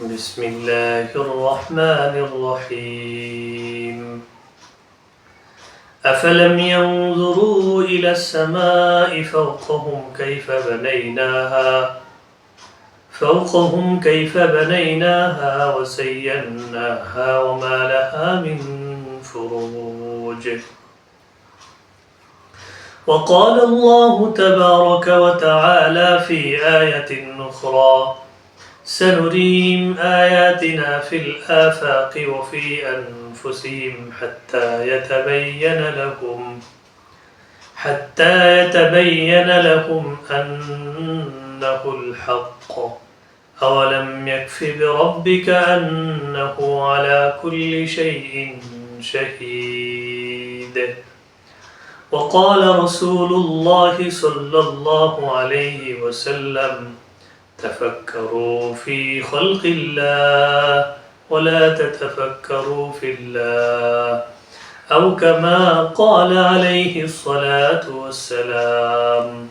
بسم الله الرحمن الرحيم. أفلم ينظروا إلى السماء فوقهم كيف بنيناها فوقهم كيف بنيناها وزيناها وما لها من فروج. وقال الله تبارك وتعالى في آية أخرى سنريهم آياتنا في الآفاق وفي أنفسهم حتى يتبين لهم حتى يتبين لهم أنه الحق. أولم يكف بربك أنه على كل شيء شهيد. وقال رسول الله صلى الله عليه وسلم تفكروا في خلق الله ولا تتفكروا في الله. أو كما قال عليه الصلاة والسلام.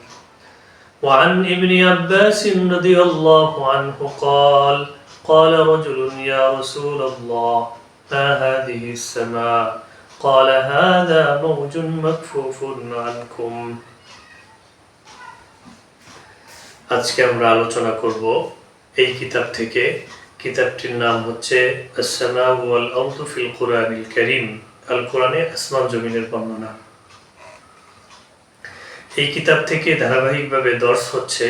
وعن ابن عباس رضي الله عنه قال قال رجل يا رسول الله ما هذه السماء؟ قال هذا موج مكفوف عنكم. আজকে আমরা আলোচনা করব এই কিতাব থেকে। কিতাবটির নাম হচ্ছে কুরআনিল কারীম আল কোরআনে আসমান জমিনের বর্ণনা। এই কিতাব থেকে ধারাবাহিকভাবে দর্শ হচ্ছে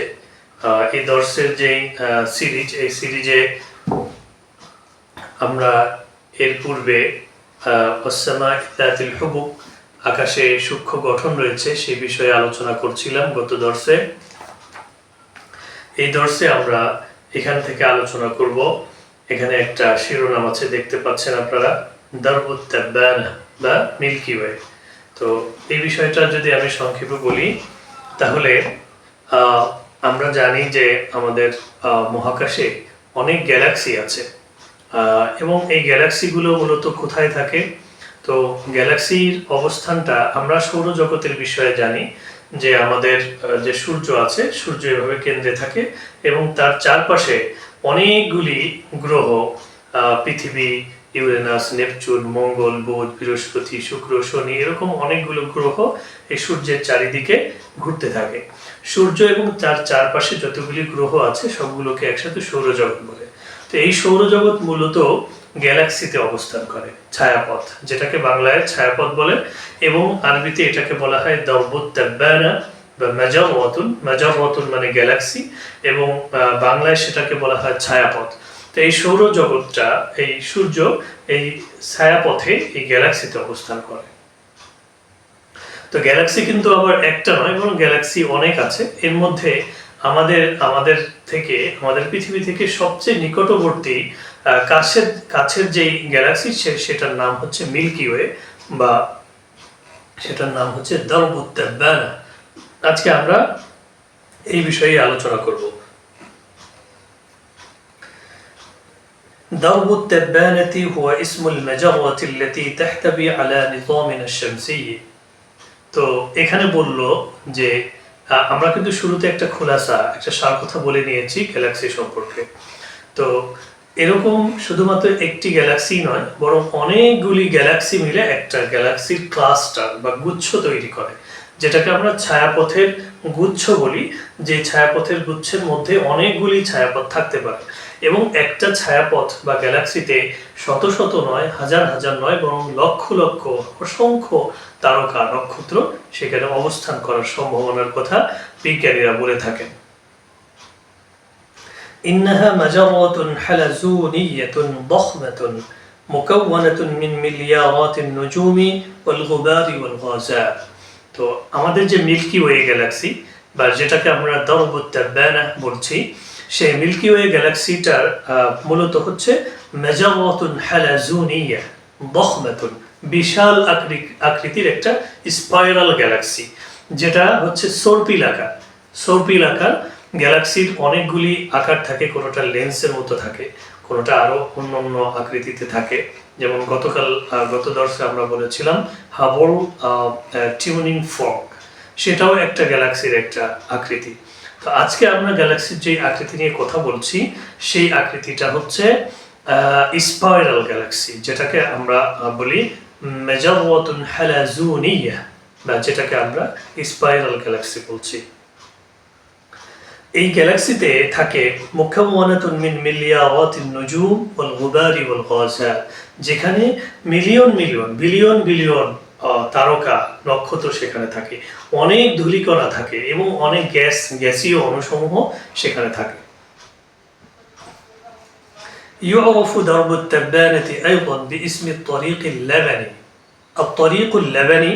এই দর্শের যে সিরিজ, এই সিরিজে আমরা এর পূর্বে অসামা ইত্যাদিল হুবুক আকাশে সূক্ষ্ম গঠন রয়েছে, সেই বিষয়ে আলোচনা করছিলাম গত দর্শে। এই দর্শে আমরা এখান থেকে আলোচনা করব। এখানে একটা শিরোনাম আছে, দেখতে পাচ্ছেন আপনারা। দারবুত্তাবান বা মিল্কি ওয়ে। তো এই বিষয়টা যদি আমি সংক্ষেপে বলি, তাহলে আমরা জানি যে আমাদের মহাকাশে অনেক গ্যালাক্সি আছে। এবং এই গ্যালাক্সিগুলো মূলত কোথায় থাকে? তো গ্যালাক্সির অবস্থানটা আমরা সৌরজগতের বিষয়ে জানি। যে আমাদের যে সূর্য আছে, সূর্য এভাবে কেন্দ্রে থাকে এবং তার চারপাশে অনেকগুলি গ্রহ পৃথিবী, ইউরেনাস, নেপচুন, মঙ্গল, বুধ, বৃহস্পতি, শুক্র, শনি, এরকম অনেকগুলো গ্রহ এই সূর্যের চারিদিকে ঘুরতে থাকে। সূর্য এবং তার চারপাশে যতগুলি গ্রহ আছে সবগুলোকে একসাথে সৌরজগৎ বলে। তো এই সৌরজগৎ মূলত গ্যালাক্সিতে অবস্থান করে, ছায়াপথ, যেটাকে বাংলায় ছায়াপথ বলে এবং আরবিতে এটাকে বলা হয় দরবুত তাব্বানা বা মেজর ওয়াতুন মেজর ওয়াতুন মানে গ্যালাক্সি এবং বাংলায় সেটাকে বলা হয় ছায়াপথ। তো এই সৌরজগৎটা, এই সূর্য এই ছায়াপথে এই গ্যালাক্সিতে অবস্থান করে। তো গ্যালাক্সি কিন্তু আবার একটা নয়, বরং গ্যালাক্সি অনেক আছে। এর মধ্যে আমাদের আমাদের থেকে, আমাদের পৃথিবী থেকে সবচেয়ে নিকটবর্তী কাছের কাছের যেই গ্যালাক্সি সেটার নাম হচ্ছে মিল্কি ওয়ে বা সেটার নাম হচ্ছে দরবুত্তাবানা আজকে আমরা এই বিষয়ে আলোচনা করব درب التبانة هو اسم المجرة التي تحتوي على نظامنا الشمسي তো এখানে বলল যে আহ, আমরা কিন্তু শুরুতে একটা খোলাসা একটা সার কথা বলে নিয়েছি গ্যালাক্সি সম্পর্কে তো এরকম শুধুমাত্র একটি গ্যালাক্সি নয়, বরং অনেকগুলি গ্যালাক্সি মিলে একটা গ্যালাক্সির ক্লাস্টার বা গুচ্ছ তৈরি করে, যেটাকে আমরা ছায়াপথের গুচ্ছ বলি, যে ছায়াপথের গুচ্ছের মধ্যে অনেকগুলি ছায়াপথ থাকতে পারে। এবং একটা ছায়াপথ বা গ্যালাক্সিতে শত শত নয়, হাজার হাজার নয়, বরং লক্ষ লক্ষ, অসংখ্য তারকা, নক্ষত্র সেখানে অবস্থান করার সম্ভাবনার কথা বিজ্ঞানীরা বলে থাকেন। إنها مجرة حلزونية ضخمة مكونة من مليارات النجوم والغبار والغازات তো আমাদের যে মিল্কি ওয়ে গ্যালাক্সি বা যেটাকে আমরা দরবুত্তাবানা বলছি সেই মিল্কি ওয়ে গ্যালাক্সিটার আহ, মূলত হচ্ছে মেজাওয়াতুন হালাজুনিয়া দখমাতুন বিশাল আকৃ- আকৃতির একটা স্পাইরাল গ্যালাক্সি যেটা হচ্ছে সর্পিল আকার সর্পিল আকার গ্যালাক্সির অনেকগুলি আকার থাকে, কোনোটা লেন্সের মতো থাকে, কোনোটা আরও অন্য অন্য আকৃতিতে থাকে। যেমন গতকাল গত দর্শে আমরা বলেছিলাম হাবল টিউনিং ফর্ক সেটাও একটা গ্যালাক্সির একটা আকৃতি। তো আজকে আমরা গ্যালাক্সির যে আকৃতি নিয়ে কথা বলছি, সেই আকৃতিটা হচ্ছে স্পাইরাল গ্যালাক্সি যেটাকে আমরা বলি মেজাওয়াতুন হালাজুনিয়া, বা যেটাকে আমরা স্পাইরাল গ্যালাক্সি বলছি। এই গ্যালাক্সিতে থাকে মুখাওয়ানাতুন মিন মিলিয়াওয়াতিন নুজুম ওয়াল গুবারি ওয়াল গাজা যেখানে মিলিয়ন মিলিয়ন বিলিয়ন বিলিয়ন আহ, তারকা নক্ষত্র সেখানে থাকে অনেক ধূলিকণা থাকে এবং অনেক গ্যাস গ্যাসীয় অণুসমূহ সেখানে থাকে يعرف درب التبانة أيضا باسم الطريق اللبني الطريق اللبني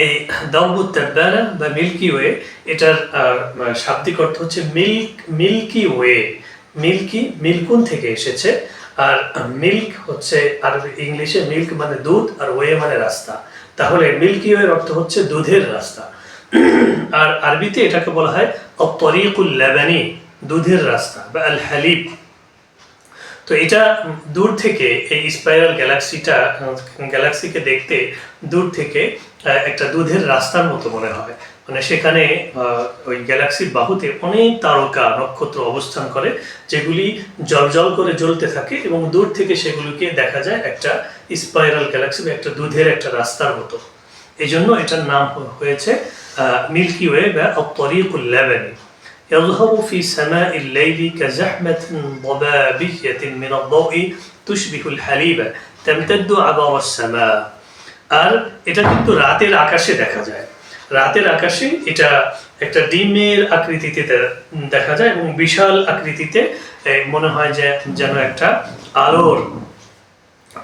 এই দাউবুদ তাব্বানা বা মিল্কি ওয়ে, এটার শাব্দিক অর্থ হচ্ছে মিল্ক, মিল্কি ওয়ে, মিল্কি, মিল্কুন থেকে এসেছে। আর মিল্ক হচ্ছে আর ইংলিশে মিল্ক মানে দুধ আর ওয়ে মানে রাস্তা। তাহলে মিল্কি ওয়ের অর্থ হচ্ছে দুধের রাস্তা। আর আরবিতে এটাকে বলা হয় অতরিকুল লেবানি, দুধের রাস্তা বা আল হালিব তো এটা দূর থেকে এই স্পাইরাল গ্যালাক্সিটা গ্যালাক্সিকে দেখতে দূর থেকে একটা দুধের রাস্তার মতো মনে হয়। মানে সেখানে ওই গ্যালাক্সির বাহুতে অনেক তারকা, নক্ষত্র অবস্থান করে, যেগুলি জলজল করে জ্বলতে থাকে এবং দূর থেকে সেগুলিকে দেখা যায় একটা স্পাইরাল গ্যালাক্সি বা একটা দুধের একটা রাস্তার মতো। এই জন্য এটার নাম হয়েছে মিল্কি ওয়ে বা অতরিকুল লেবানি يظهر في سماء الليل كزحمة ضبابية من الضوء تشبه الحليب تمتد عبر السماء আর এটা কিন্তু রাতের আকাশে দেখা যায় রাতের আকাশে এটা একটা ডিমের আকৃতিতে দে- দেখা যায় এবং বিশাল আকৃতিতে এ, মনে হয় যে যেন একটা আলোর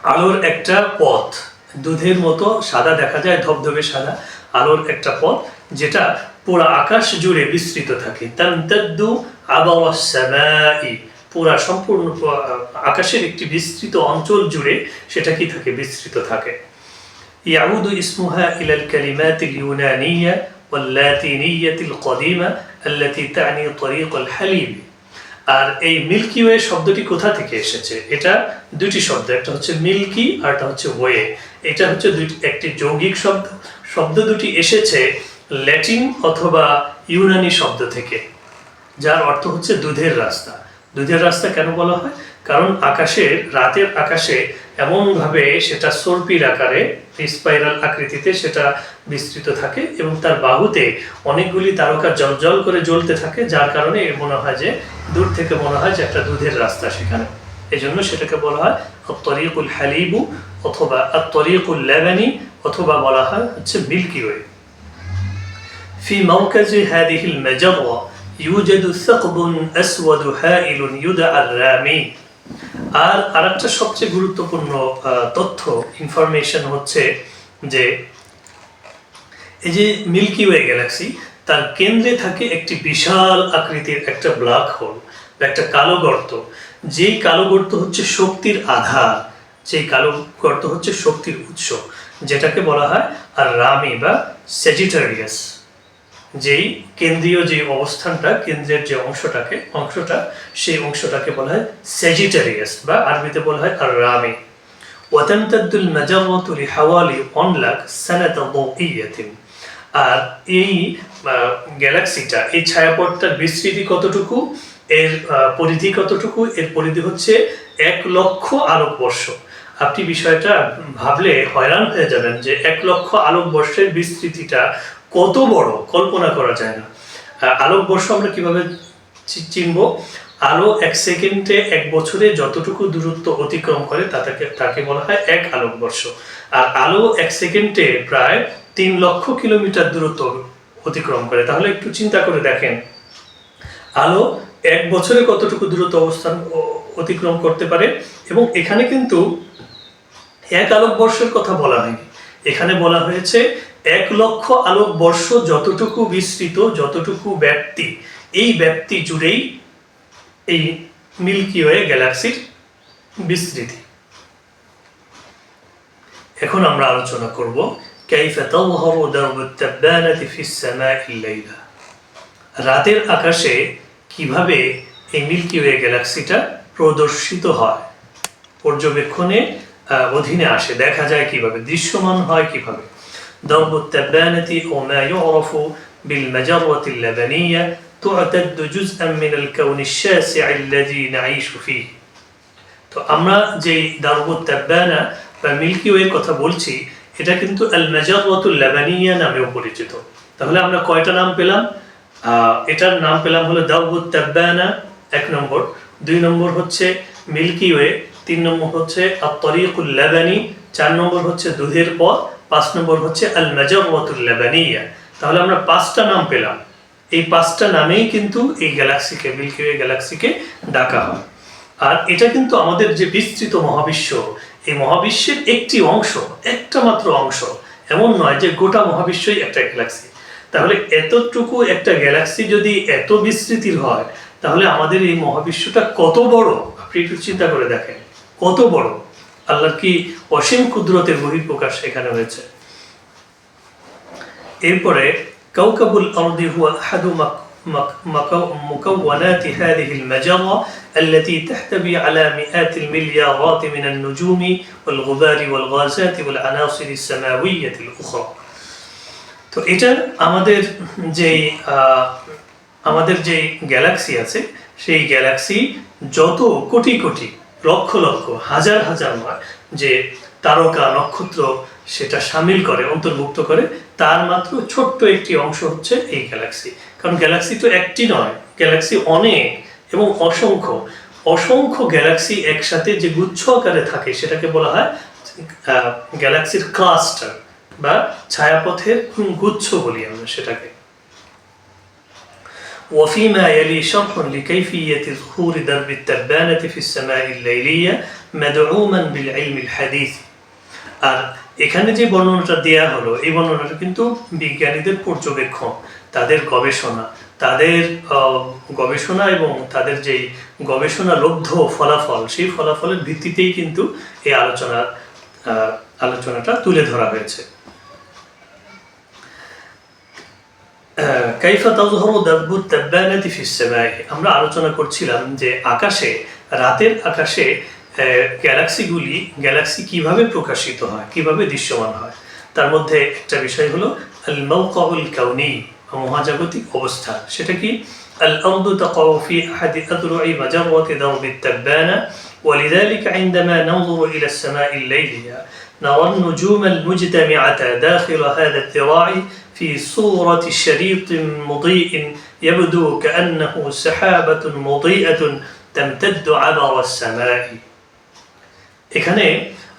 আলোর একটা পথ দুধের মতো সাদা দেখা যায় ধবধবে সাদা আলোর একটা পথ যেটা পুরো আকাশ জুড়ে বিস্তৃত থাকে তামতাদ্দু আবাওয়াস সামাই পুরা সম্পূর্ণ প- আকাশের একটি বিস্তৃত অঞ্চল জুড়ে সেটা কি থাকে বিস্তৃত থাকে يعود اسمها إلى الكلمات اليونانية واللاتينية القديمة التي تعني طريق الحليب আর এই মিল্কি ওয়ে শব্দটি কোথা থেকে এসেছে এটা দুটি শব্দ একটা হচ্ছে মিল্কি আর একটা হচ্ছে ওয়ে এটা হচ্ছে দুটি একটি যৌগিক শব্দ শব্দ দুটি এসেছে ল্যাটিন অথবা ইউনানি শব্দ থেকে, যার অর্থ হচ্ছে দুধের রাস্তা। দুধের রাস্তা কেন বলা হয়? কারণ আকাশের, রাতের আকাশে এমনভাবে সেটা সর্পির আকারে, স্পাইরাল আকৃতিতে সেটা বিস্তৃত থাকে এবং তার বাহুতে অনেকগুলি তারকা জল করে জ্বলতে থাকে, যার কারণে মনে হয় যে, দূর থেকে মনে হয় যে একটা দুধের রাস্তা সেখানে। এই জন্য সেটাকে বলা হয় তরিকুল হালিবু অথবা তরিকুল লেবানি অথবা বলা হয় হচ্ছে মিল্কি ওয়ে। في مركز هذه المجرة يوجد ثقب أسود هائل يدعى الرامي আর আরেকটা সবচেয়ে গুরুত্বপূর্ণ আহ, তথ্য ইনফরমেশন হচ্ছে যে এই যে মিল্কি ওয়ে গ্যালাক্সি তার কেন্দ্রে থাকে একটি বিশাল আকৃতির একটা ব্ল্যাক হোল বা একটা কালো গর্ত যেই কালো গর্ত হচ্ছে শক্তির আধার যেই কালো গর্ত হচ্ছে শক্তির উৎস যেটাকে বলা হয় আর রামি বা সেজিটারিয়াস যেই কেন্দ্রীয় যে অবস্থানটা, কেন্দ্রের যে অংশটাকে, অংশটা, সেই অংশটাকে বলা হয় সেজিটারিয়াস বা আরবিতে বলা হয় আর রামি আর এই গ্যালাক্সিটা, এই ছায়াপথটার বিস্তৃতি কতটুকু, এর পরিধি কতটুকু, এর পরিধি হচ্ছে এক লক্ষ আলোকবর্ষ আপনি বিষয়টা ভাবলে হয়রান হয়ে যাবেন যে এক লক্ষ আলোকবর্ষের বিস্তৃতিটা কত বড়? কল্পনা করা যায় না। আলোকবর্ষ আমরা কীভাবে চিনব? আলো এক সেকেন্ডে এক বছরে যতটুকু দূরত্ব অতিক্রম করে তাকে তাকে বলা হয় এক আলোকবর্ষ আর আলো এক সেকেন্ডে প্রায় তিন লক্ষ কিলোমিটার দূরত্ব অতিক্রম করে। তাহলে একটু চিন্তা করে দেখেন। আলো এক বছরে কতটুকু দূরত্ব অবস্থান অতিক্রম করতে পারে? এবং এখানে কিন্তু এক আলোকবর্ষের কথা বলা হয়নি। এখানে বলা হয়েছে এক লক্ষ আলোকবর্ষ যতটুকু বিস্তৃত, যতটুকু ব্যাপ্তি, এই ব্যাপ্তি জুড়েই এই মিল্কি ওয়ে গ্যালাক্সির বিস্তৃতি। এখন আমরা আলোচনা করব রাতের আকাশে কীভাবে এই মিল্কি ওয়ে গ্যালাক্সিটা প্রদর্শিত হয়? পর্যবেক্ষণে অধীনে আসে। দেখা যায় কীভাবে দৃশ্যমান হয়, কীভাবে ضرب التبانة وما يعرف بالمجرة اللبنية تعتد جزءا من الكون الشاسع الذي نعيش فيه তো আমরা যেই দারবুত তাব্বানা বা মিল্কি ওয়ে কথা বলছি এটা কিন্তু আল মাজারওয়াতুল লাবানিয়া নামেও পরিচিত তাহলে আমরা কয়টা নাম পেলাম আহ, এটার নাম পেলাম হলো দারবুত তাব্বানা এক নম্বর দুই নম্বর হচ্ছে মিল্কি ওয়ে তিন নম্বর হচ্ছে আত-তরিকুল লাবানি চার নম্বর হচ্ছে দুধের পথ পাঁচ নম্বর হচ্ছে আল লাবানিয়া। তাহলে আমরা পাঁচটা নাম পেলাম। এই পাঁচটা নামেই কিন্তু এই গ্যালাক্সিকে, মিল্কি ওয়ে গ্যালাক্সিকে ডাকা হয়। আর এটা কিন্তু আমাদের যে বিস্তৃত মহাবিশ্ব, এই মহাবিশ্বের একটি অংশ, একটা মাত্র অংশ, এমন নয় যে গোটা মহাবিশ্বই একটা গ্যালাক্সি। তাহলে এতটুকু একটা গ্যালাক্সি যদি এত বিস্তৃতির হয়, তাহলে আমাদের এই মহাবিশ্বটা কত বড়? আপনি একটু চিন্তা করে দেখেন। কত বড়? আল্লাহর কি অসীম কুদরতের বহিঃপ্রকাশ এখানে হয়েছে এরপরে كوكب الأرض هو أحد مك- مك- مكو- مكونات هذه المجرة التي تحتوي على مئات المليارات من النجوم والغبار والغازات والعناصر السماوية الأخرى তো এটা আমাদের যেই আহ, আমাদের যে গ্যালাক্সি আছে সেই গ্যালাক্সি যত কোটি কোটি লক্ষ লক্ষ, হাজার হাজার নয় যে তারকা নক্ষত্র সেটা সামিল করে, অন্তর্ভুক্ত করে। তার মাত্র ছোট্ট একটি অংশ হচ্ছে এই গ্যালাক্সি কারণ গ্যালাক্সি তো একটি নয় গ্যালাক্সি অনেক এবং অসংখ্য। অসংখ্য গ্যালাক্সি একসাথে যে গুচ্ছ আকারে থাকে, সেটাকে বলা হয় গ্যালাক্সির ক্লাস্টার বা ছায়াপথের গুচ্ছ বলি আমরা সেটাকে। وفيما يلي شرح لكيفية ظهور درب التبانة في السماء الليلية مدعوما بالعلم الحديث আর এখানে যে বর্ণনাটা দেয়া হলো এই বর্ণনাটা কিন্তু বিজ্ঞানীদের পর্যবেক্ষণ তাদের গবেষণা তাদের আহ, গবেষণা এবং তাদের যেই গবেষণা লব্ধ ফলাফল সেই ফলাফলের ভিত্তিতেই কিন্তু এই আলোচনা আহ, আলোচনাটা তুলে ধরা হয়েছে কাইফা তাজহরু দাব্বুত তাব্বানাতি ফিস সামাই আমরা আলোচনা করছিলাম যে আকাশে রাতের আকাশে আহ, গ্যালাক্সিগুলি গ্যালাক্সি কিভাবে প্রকাশিত হয় কিভাবে দৃশ্যমান হয় তার মধ্যে একটা বিষয় হলো আল মাওকাউল কাউনি মহাজাগতিক অবস্থান সেটা কি الأرض تقع في أحد أذرع مجرة درب التبانة ولذلك عندما ننظر إلى السماء الليلية نرى النجوم المجتمعة داخل هذا الذراع في صورة شريط مضيء يبدو كأنه سحابة مضيئة تمتد عبر السماء এখানে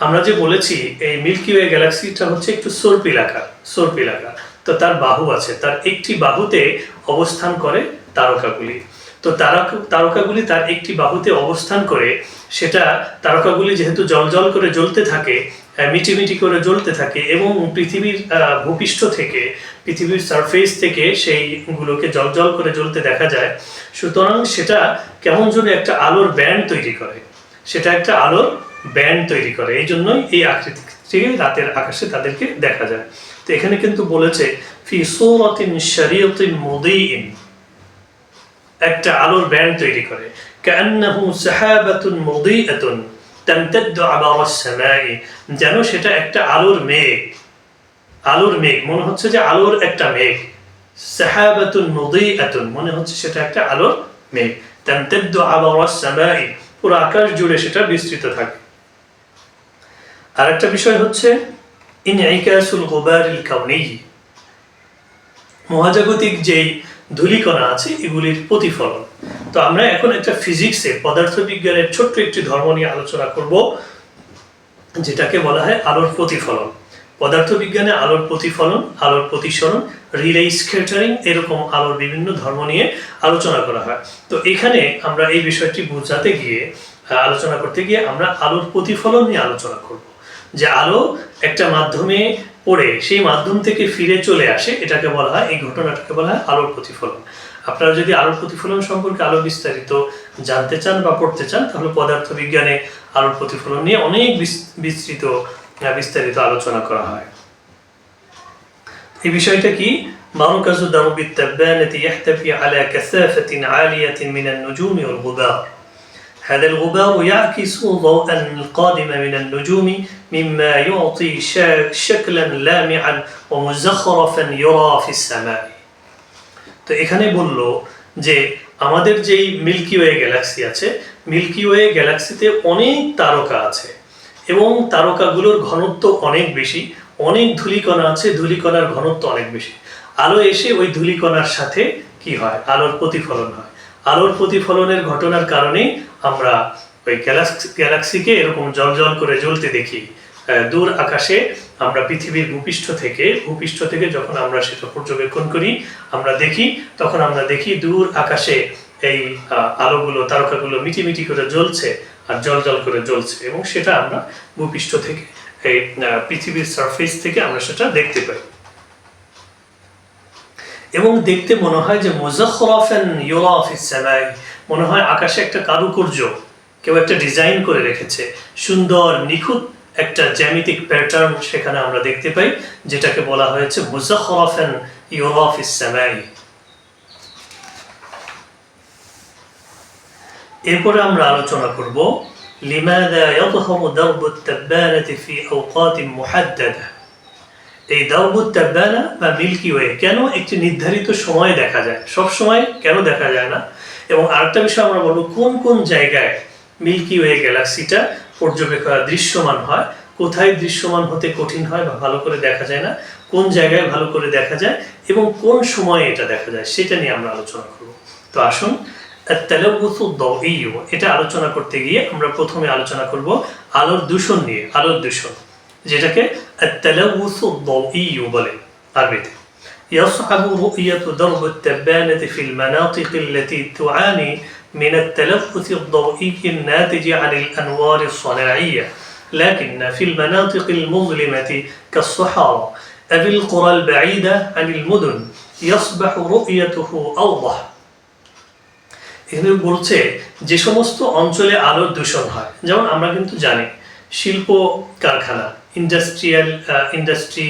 আমরা যে বলেছি এই মিল্কি ওয়ে গ্যালাক্সিটা হচ্ছে একটু সর্পিল আকার সর্পিল আকার তো তার বাহু আছে তার একটি বাহুতে অবস্থান করে তারকাগুলি তো তারকা তারকাগুলি তার একটি বাহুতে অবস্থান করে সেটা তারকাগুলি যেহেতু জল করে জ্বলতে থাকে আহ, মিটিমিটি করে জ্বলতে থাকে এবং পৃথিবীর আহ, ভূপৃষ্ঠ থেকে পৃথিবীর সারফেস থেকে সেইগুলোকে জল করে জ্বলতে দেখা যায়। সুতরাং সেটা কেমন যেন একটা আলোর ব্যান্ড তৈরি করে। সেটা একটা আলোর ব্যান্ড তৈরি করে। এই জন্যই এই আকৃতি রাতের আকাশে তাদেরকে দেখা যায়। তো এখানে কিন্তু বলেছে একটা আলোর ব্যান্ড তৈরি করে। যেন সেটা একটা আলোর মেঘ। আলোর মেঘ, মনে হচ্ছে যে আলোর একটা মেঘ। সাহাবাতুন মুদিআতুন, মনে হচ্ছে সেটা একটা আলোর মেঘ। তামতাদ্দু আবারা সামাই, পুরো আকাশ জুড়ে সেটা বিস্তৃত থাকে। আরেকটা বিষয় হচ্ছে ইনইকাসুল গুবারিল কাউনি মহাজাগতিক যেই ধূলিকণা আছে, এগুলির প্রতিফলন। তো আমরা এখন একটা ফিজিক্সের পদার্থবিজ্ঞানের ছোট্ট একটি ধর্ম নিয়ে আলোচনা করব, যেটাকে বলা হয় আলোর প্রতিফলন। পদার্থবিজ্ঞানে আলোর প্রতিফলন, আলোর প্রতিসরণ রিলে স্কেটারিং এরকম আলোর বিভিন্ন ধর্ম নিয়ে আলোচনা করা হয়। তো এখানে আমরা এই বিষয়টি বোঝাতে গিয়ে আলোচনা করতে গিয়ে আমরা আলোর প্রতিফলন নিয়ে আলোচনা করব। যে আলো একটা মাধ্যমে পড়ে, সেই মাধ্যম থেকে ফিরে চলে আসে, এটাকে বলা হয়, এই ঘটনাটাকে বলা হয় আলোর প্রতিফলন। আপনারা যদি আলোর প্রতিফলন সম্পর্কে আলো বিস্তারিত জানতে চান বা পড়তে চান, তাহলে পদার্থ বিজ্ঞানে আলোর প্রতিফলন নিয়ে অনেক বিস্তৃত আহ, বিস্তারিত আলোচনা করা হয় এই বিষয়টা কি مركز درب التبانة يحتوي على كثافة عالية من النجوم والغبار هذا الغبار يعكس ضوءا القادم من النجوم مما يعطي شا- شكلا لامعا ومزخرفا يرى في السماء তো এখানে বলল যে আমাদের যেই মিল্কি ওয়ে গ্যালাক্সি আছে মিল্কি ওয়ে গ্যালাক্সিতে অনেক তারকা আছে এবং তারকাগুলোর ঘনত্ব অনেক বেশি, অনেক ধূলিকণা আছে, ধূলিকণার ঘনত্ব অনেক বেশি। আলো এসে ওই ধূলিকণার সাথে কি হয়? আলোর প্রতিফলন হয়। আলোর প্রতিফলনের ঘটনার কারণে আমরা ওই গ্যালাক্সি, গ্যালাক্সিকে এরকম জল জল করে জ্বলতে দেখি। দূর আকাশে আমরা পৃথিবীর ভূপৃষ্ঠ থেকে ভূপৃষ্ঠ থেকে যখন আমরা সেটা পর্যবেক্ষণ করি, আমরা দেখি, তখন আমরা দেখি দূর আকাশে এই আলোগুলো, তারকাগুলো মিটিমিটি করে জ্বলছে। জল জল করে জ্বলছে। এবং সেটা আমরা ভূপৃষ্ঠ থেকে, এই পৃথিবীর সারফেস থেকে আমরা সেটা দেখতে পাই। এবং দেখতে মনে হয় যে মুজাখরাফান ইউরা ফিস সামাই, মনে হয় আকাশে একটা কারুকার্য কেউ একটা ডিজাইন করে রেখেছে। সুন্দর, নিখুঁত একটা জ্যামিতিক প্যাটার্ন সেখানে আমরা দেখতে পাই, যেটাকে বলা হয়েছে মুজাখরাফান ইউরা ফিস সামাই এরপরে আমরা আলোচনা করব এই বা মিল্কি ওয়ে কেন একটি নির্ধারিত সময় দেখা যায়? সব সময় কেন দেখা যায় না? এবং আরেকটা বিষয় আমরা বলব, কোন কোন জায়গায় মিল্কি ওয়ে গ্যালাক্সিটা পর্যবেক্ষণ দৃশ্যমান হয়? কোথায় দৃশ্যমান হতে কঠিন হয় বা ভালো করে দেখা যায় না? কোন জায়গায় ভালো করে দেখা যায়? এবং কোন সময়ে এটা দেখা যায়? সেটা নিয়ে আমরা আলোচনা করব। তো আসুন এটা আলোচনা করতে গিয়ে আমরা প্রথমে আলোচনা করব আলোর দূষণ নিয়ে আলোর দূষণ যেটাকে التلوث الضوئي বলে আরবিতে يصعب رؤية درب التبانة في المناطق التي تعاني من التلوث الضوئي الناتج عن الأنوار الصناعية لكن في المناطق المظلمة كالصحارى أو القرى البعيدة عن المدن يصبح رؤيته أوضح এখানে বলছে যে সমস্ত অঞ্চলে আলোর দূষণ হয়। যেমন আমরা কিন্তু জানি, শিল্প কারখানা ইন্ডাস্ট্রিয়াল ইন্ডাস্ট্রি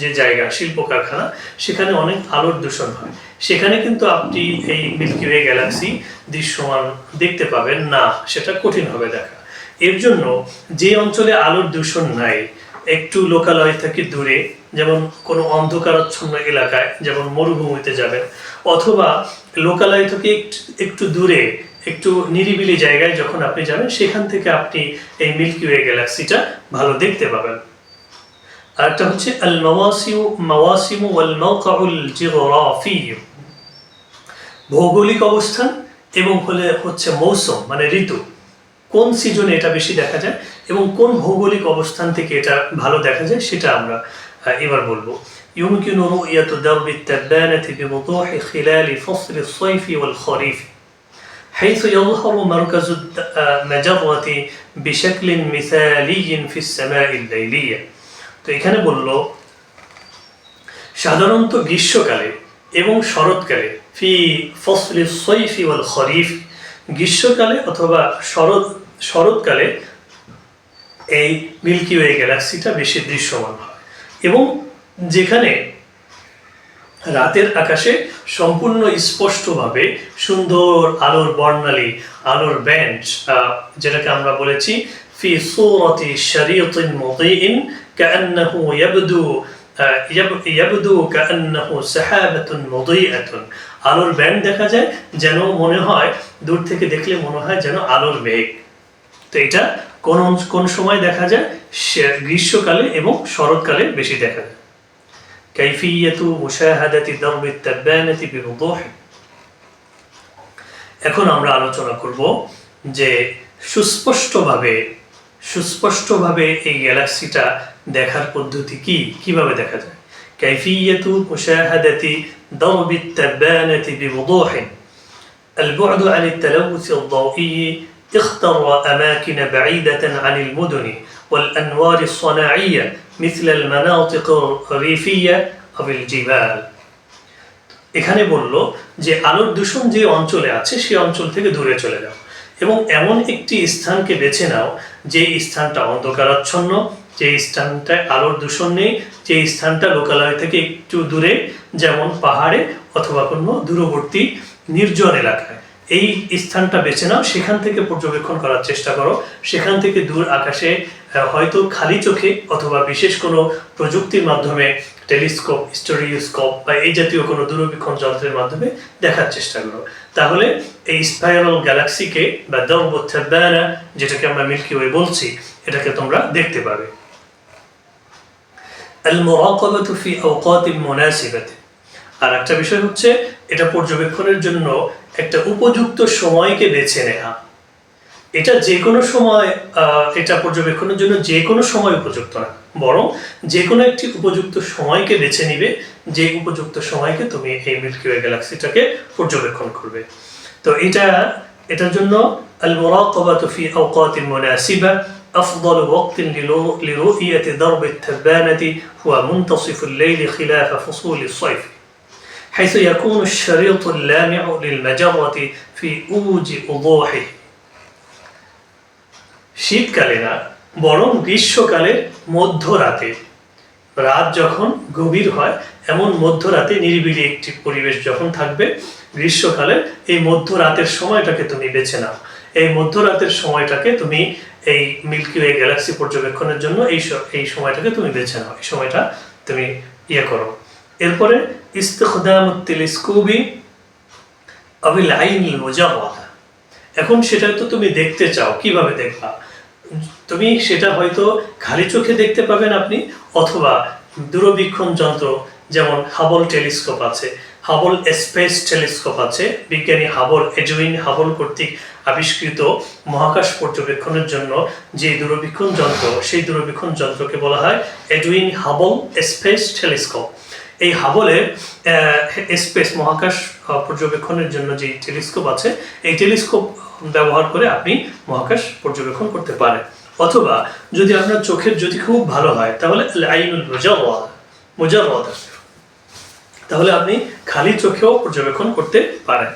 যে জায়গা, শিল্প কারখানা, সেখানে অনেক আলোর দূষণ হয়। সেখানে কিন্তু আপনি এই মিল্কি ওয়ে গ্যালাক্সি দৃশ্যমান দেখতে পাবেন, না, সেটা কঠিন হবে দেখা। এর জন্য যে অঞ্চলে আলোর দূষণ নাই, একটু লোকালয় থেকে দূরে যেমন কোনো অন্ধকারাচ্ছন্ন এলাকায়, যেমন মরুভূমিতে যাবেন, অথবা লোকালয় থেকে একটু দূরে, একটু নিরিবিলি জায়গায় যখন আপনি যাবেন, সেখান থেকে আপনি এই মিল্কি ওয়ে গ্যালাক্সিটা ভালো দেখতে পাবেন। আরেকটা হচ্ছে আল মাওয়াসিউ মাওয়াসিমু ওয়াল মাওকাউল জিওগ্রাফি ভৌগোলিক অবস্থান এবং হলে, হচ্ছে মৌসুম মানে ঋতু। কোন সিজনে এটা বেশি দেখা যায় এবং কোন ভৌগোলিক অবস্থান থেকে এটা ভালো দেখা যায়, সেটা আমরা এবার বলবো يمكن رؤية درب التبانة بوضوح خلال فصل الصيف والخريف حيث يظهر مركز المجرة بشكل مثالي في السماء الليلية তো এখানে বলল সাধারণত গ্রীষ্মকালে এবং শরৎকালে ফি ফসলি সৈফি ওয়াল খরিফ গ্রীষ্মকালে অথবা শরৎ শরৎকালে এই মিল্কি ওয়ে গ্যালাক্সিটা বেশি দৃশ্যমান হয় এবং যেখানে রাতের আকাশে সম্পূর্ণ স্পষ্টভাবে সুন্দর আলোর বর্ণালী, আলোর ব্যান্ড যেটাকে আমরা বলেছি, ফি সুরতি শরীয়তিন মুতিইন কাআন্নাহু ইয়াবদু ইয়াবদু কাআন্নাহু সাহাবাতুন মুদিআতুন আলোর ব্যান্ড দেখা যায় যেন মনে হয়, দূর থেকে দেখলে মনে হয় যেন আলোর মেঘ। তো এটা কোন কোন সময় দেখা যায় সে- গ্রীষ্মকালে এবং শরৎকালে বেশি দেখা যায় كيفية مشاهدة درب التبانة بوضوح এখন আমরা আলোচনা করব যে সুস্পষ্টভাবে সুস্পষ্টভাবে এই গ্যালাক্সিটা দেখার পদ্ধতি কি কিভাবে দেখা যায় كيفية مشاهدة درب التبانة بوضوح البعد عن التلوث الضوئي اختر أماكن بعيدة عن المدن والأنوار الصناعية مثل المناطق الريفية أو الجبال এখানে বলল যে আলোর দূষণ যে অঞ্চলে আছে সেই অঞ্চল থেকে দূরে চলে যাও এবং এমন একটি স্থানকে বেছে নাও যে স্থানটা অন্ধকারাচ্ছন্ন যে স্থানটায় আলোর দূষণ নেই যে স্থানটা লোকালয় থেকে একটু দূরে যেমন পাহাড়ে অথবা কোনো দূরবর্তী নির্জন এলাকায় এই স্থানটা বেছে নাও সেখান থেকে পর্যবেক্ষণ করার চেষ্টা করো সেখান থেকে দূর আকাশে আহ, হয়তো খালি চোখে অথবা বিশেষ কোনো প্রযুক্তির মাধ্যমে টেলিস্কোপ স্টোরিওস্কোপ বা এই জাতীয় কোনো দূরবীক্ষণ যন্ত্রের মাধ্যমে দেখার চেষ্টা করো তাহলে এই স্পাইরাল গ্যালাক্সিকে বা দৌবথ্যাবানা যেটাকে আমরা মিল্কি ওয়ে বলছি এটাকে তোমরা দেখতে পাবে المراقبة في أوقات مناسبة আর একটা বিষয় হচ্ছে এটা পর্যবেক্ষণের জন্য একটা উপযুক্ত সময়কে বেছে নেওয়া এটা যে কোনো সময় আহ, এটা পর্যবেক্ষণের জন্য যে কোনো সময় উপযুক্ত না বরং যে কোনো একটি উপযুক্ত সময়কে বেছে নিবে যে উপযুক্ত সময়কে তুমি এই মিল্কি ওয়ে গ্যালাক্সিটাকে পর্যবেক্ষণ করবে তো এটা এটার জন্য আল মুরাকাবাতু ফি আওকাতিন মুনাসিবা أفضل وقت للو- لرؤية درب التبانة هو منتصف الليل خلاف فصول الصيف حيث يكون الشريط اللامع للمجرة في أوج وضوحه শীতকালে না বরং গ্রীষ্মকালে মধ্যরাতে রাত যখন গভীর হয় এমন মধ্যরাতে নিরিবিলি একটি পরিবেশ যখন থাকবে গ্রীষ্মকালে এই মধ্যরাতের সময়টাকে তুমি বেছে নাও এই মধ্যরাতের সময়টাকে তুমি এই মিল্কি ওয়ে গ্যালাক্সি পর্যবেক্ষণের জন্য এই স- এই সময়টাকে তুমি বেছে নাও এই সময়টা তুমি ইয়ে করো এরপরে ইস্তেখদাম মুজাওয়াদা এখন সেটা তো তুমি দেখতে চাও, কীভাবে দেখবা? তুমি সেটা হয়তো খালি চোখে দেখতে পাবেন আপনি, অথবা দূরবীক্ষণ যন্ত্র, যেমন হাবল টেলিস্কোপ আছে, হাবল স্পেস টেলিস্কোপ আছে, বিজ্ঞানী হাবল এজুইন হাবল কর্তৃক আবিষ্কৃত মহাকাশ পর্যবেক্ষণের জন্য যে দূরবীক্ষণ যন্ত্র, সেই দূরবীক্ষণ যন্ত্রকে বলা হয় এডুইন হাবল স্পেস টেলিস্কোপ। এই হাবলে স্পেস মহাকাশ পর্যবেক্ষণের জন্য যে টেলিস্কোপ আছে, এই টেলিস্কোপ ব্যবহার করে আপনি মহাকাশ পর্যবেক্ষণ করতে পারেন। অথবা, যদি আপনার চোখের যদি খুব ভালো হয়, তাহলে আইনুল মুজাওয়াদ তাহলে আপনি খালি চোখেও পর্যবেক্ষণ করতে পারেন।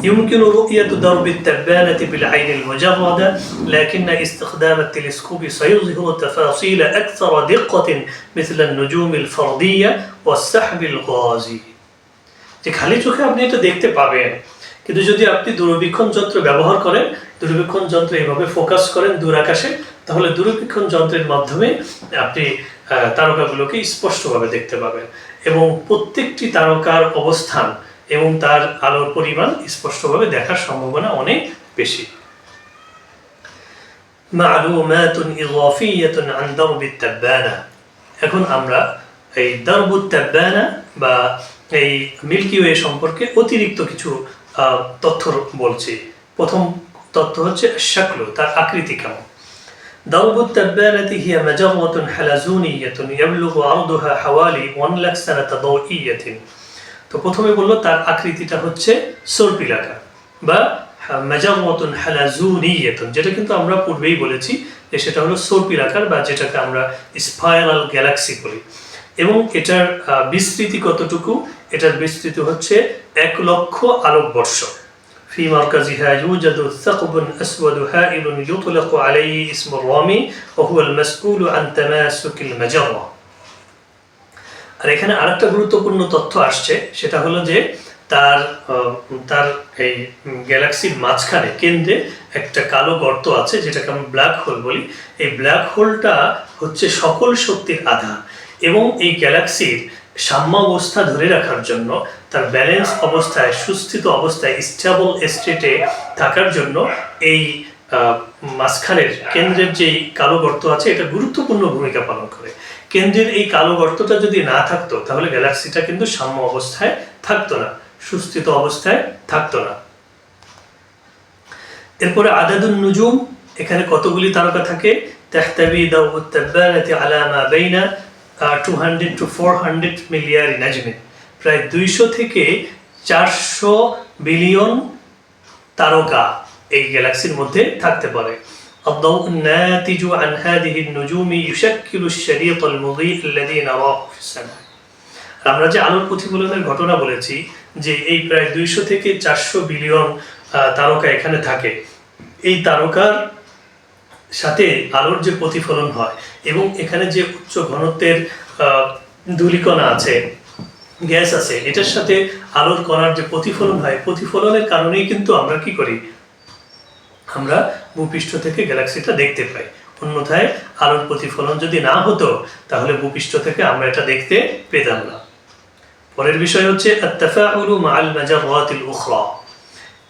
يمكن رؤية درب التبانة بالعين المجردة لكن استخدام التلسكوب سيظهر تفاصيل أكثر دقة مثل النجوم الفردية والسحب الغازي যে খালি চোখে আপনি এটা দেখতে পাবেন কিন্তু যদি আপনি দূরবীক্ষণ যন্ত্র ব্যবহার করেন দূরবীক্ষণ যন্ত্র এভাবে ফোকাস করেন দূর আকাশে তাহলে দূরবীক্ষণ যন্ত্রের মাধ্যমে আপনি আহ, তারকাগুলোকে স্পষ্টভাবে দেখতে পাবেন এবং প্রত্যেকটি তারকার অবস্থান এবং তার আলোর পরিমাণ স্পষ্টভাবে দেখার সম্ভাবনা অনেক বেশি معلومات إضافية عن درب التبانة এখন আমরা এই দারবু তাব্বানা বা এই মিল্কি ওয়ে সম্পর্কে অতিরিক্ত কিছু আহ, তথ্য বলছি প্রথম তথ্য হচ্ছে শাকলু তার আকৃতি কেমন درب التبانة هي مجرة حلزونية يبلغ عرضها حوالي 1 লাখ سنة ضوئية তো প্রথমে বললো তার আকৃতিটা হচ্ছে সর্পিলাকা বা মেজামতন হালাজুনিয়তন যেটা কিন্তু আমরা পূর্বেই বলেছি যে সেটা হলো সর্পিলাকার বা যেটাকে আমরা স্পাইরাল গ্যালাক্সি বলি এবং এটার আহ, বিস্তৃতি কতটুকু এটার বিস্তৃতি হচ্ছে এক লক্ষ আলোকবর্ষ في مركزها يوجد ثقب أسود هائل يطلق عليه اسم الرامي وهو المسؤول عن تماسك المجرة আর এখানে আরেকটা গুরুত্বপূর্ণ তথ্য আসছে, সেটা হলো যে তার তার এই গ্যালাক্সির মাঝখানে কেন্দ্রে একটা কালো গর্ত আছে, যেটাকে আমরা ব্ল্যাক হোল বলি। এই ব্ল্যাক হোলটা হচ্ছে সকল শক্তির আধার এবং এই গ্যালাক্সির সাম্যাবস্থা ধরে রাখার জন্য, তার ব্যালেন্স অবস্থায়, সুস্থিত অবস্থায় স্টেবল স্টেটে থাকার জন্য এই মাঝখানের কেন্দ্রের যে কালো গর্ত আছে, এটা গুরুত্বপূর্ণ ভূমিকা পালন করে। কেন্দ্রের এই কালো গর্তটা যদি না থাকতো, তাহলে গ্যালাক্সিটা কিন্তু সাম্য অবস্থায় থাকতো না, সুস্থিত অবস্থায় থাকতো না। এরপরে আদাদুন নুজুম, এখানে কতগুলি তারকা থাকে? তাহতাবি দাউ তাব্বানাতি আলা মা বাইনা 200 টু 400 মিলিয়ারি নাজমিন। প্রায় 200 থেকে 400 বিলিয়ন তারকা এই গ্যালাক্সির মধ্যে থাকতে পারে। الضوء الناتج عن هذه النجوم يشكل الشريط المضيء الذي نراه في السماء আর আমরা যে আলোর প্রতিফলনের ঘটনা বলেছি যে এই প্রায় দুইশো থেকে চারশো বিলিয়ন আহ, তারকা এখানে থাকে এই তারকার সাথে আলোর যে প্রতিফলন হয় এবং এখানে যে উচ্চ ঘনত্বের আহ, ধূলিকণা আছে গ্যাস আছে এটার সাথে আলোর কণার যে প্রতিফলন হয় প্রতিফলনের কারণেই কিন্তু আমরা কি করি আমরা ভূপৃষ্ঠ থেকে গ্যালাক্সিটা দেখতে পাই অন্যথায় আলোর প্রতিফলন যদি না হতো তাহলে ভূপৃষ্ঠ থেকে আমরা এটা দেখতে পেতাম না পরের বিষয় হচ্ছে আত্তাফাউলু মাআল মাজারাতিল উখরা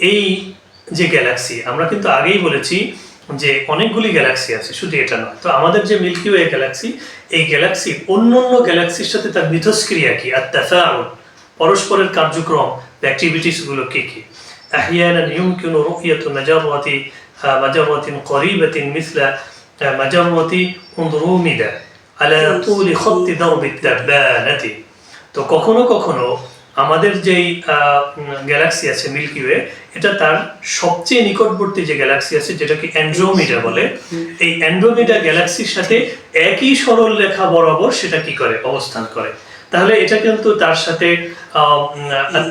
এই যে গ্যালাক্সি আমরা কিন্তু আগেই বলেছি যে অনেকগুলি গ্যালাক্সি আছে শুধু এটা নয় তো আমাদের যে মিল্কি ওয়ে গ্যালাক্সি এই গ্যালাক্সি অন্য অন্য গ্যালাক্সির সাথে তার মিথস্ক্রিয়া কি আর তাফাউল পরস্পরের কার্যক্রম অ্যাক্টিভিটিস গুলো কি কি أحيانا يمكن رؤية مجرة آه، مجرة قريبة مثل آه، مجرة أندروميدا على طول خط درب التبانة তো কখনো কখনো আমাদের যেই গ্যালাক্সি আছে মিল্কি ওয়ে এটা তার সবচেয়ে নিকটবর্তী যে গ্যালাক্সি আছে যেটাকে অ্যান্ড্রোমিডা বলে এই অ্যান্ড্রোমিডা গ্যালাক্সির সাথে একই সরল রেখা বরাবর সেটা কি করে অবস্থান করে তাহলে এটা কিন্তু তার সাথে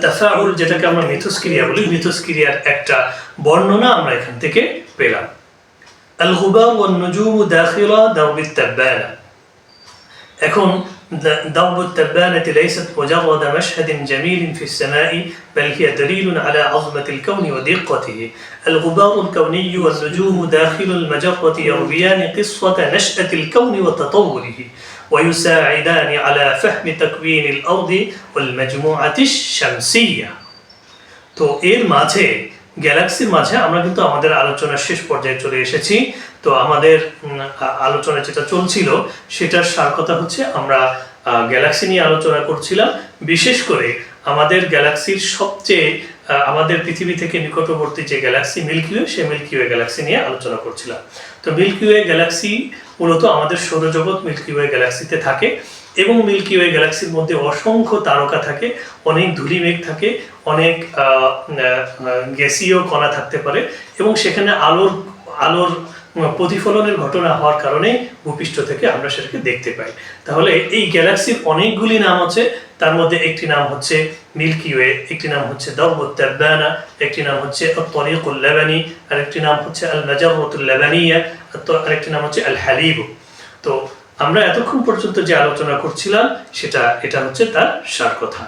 তাফাউল যেটাকে আমরা মিথস্ক্রিয়া বলি মিথস্ক্রিয়ার একটা বর্ণনা আমরা এখান থেকে পেলাম আল গুবাব ওয়ান নুজুম দাখিলা দারবিত তাব্বানা এখন ضرب التبانة ليست مجرد مشهد جميل في السماء بل هي دليل على عظمة الكون ودقته الغبار الكوني والنجوم داخل المجرة يرويان قصة نشأة الكون وتطوره ويساعدان على فهم تكوين الأرض والمجموعة الشمسية তো এর মাঝে গ্যালাক্সির মাঝে আমরা কিন্তু আমাদের আলোচনার শেষ পর্যায়ে চলে এসেছি তো আমাদের উম, আ- আলোচনা যেটা চলছিল সেটার সার কথা হচ্ছে আমরা গ্যালাক্সি নিয়ে আলোচনা করছিলাম বিশেষ করে আমাদের গ্যালাক্সির সবচেয়ে আহ, আমাদের পৃথিবী থেকে নিকটবর্তী যে গ্যালাক্সি মিল্কি ওয়ে সে মিল্কি ওয়ে গ্যালাক্সি নিয়ে আলোচনা করছিলাম তো মিল্কি ওয়ে গ্যালাক্সি মূলত আমাদের সৌরজগৎ মিল্কি ওয়ে গ্যালাক্সিতে থাকে এবং মিল্কি ওয়ে গ্যালাক্সির মধ্যে অসংখ্য তারকা থাকে, অনেক ধূলিমেঘ থাকে, অনেক গ্যাসীয় কণা থাকতে পারে এবং সেখানে আলোর আলোর প্রতিফলনের ঘটনা হওয়ার কারণে ভূপৃষ্ঠ থেকে আমরা সেটাকে দেখতে পাই। তাহলে এই গ্যালাক্সির অনেকগুলি নাম আছে, তার মধ্যে একটি নাম হচ্ছে মিল্কি ওয়ে, একটি নাম হচ্ছে তাব্বানা, একটি নাম হচ্ছে তরিকুল লেবানি, আরেকটি নাম হচ্ছে আল নাজারতুল লেবানিয়া আরেকটি নাম হচ্ছে আল হালিব তো আমরা এতক্ষণ পর্যন্ত যে আলোচনা করছিলাম, সেটা এটা হচ্ছে তার সার কথা।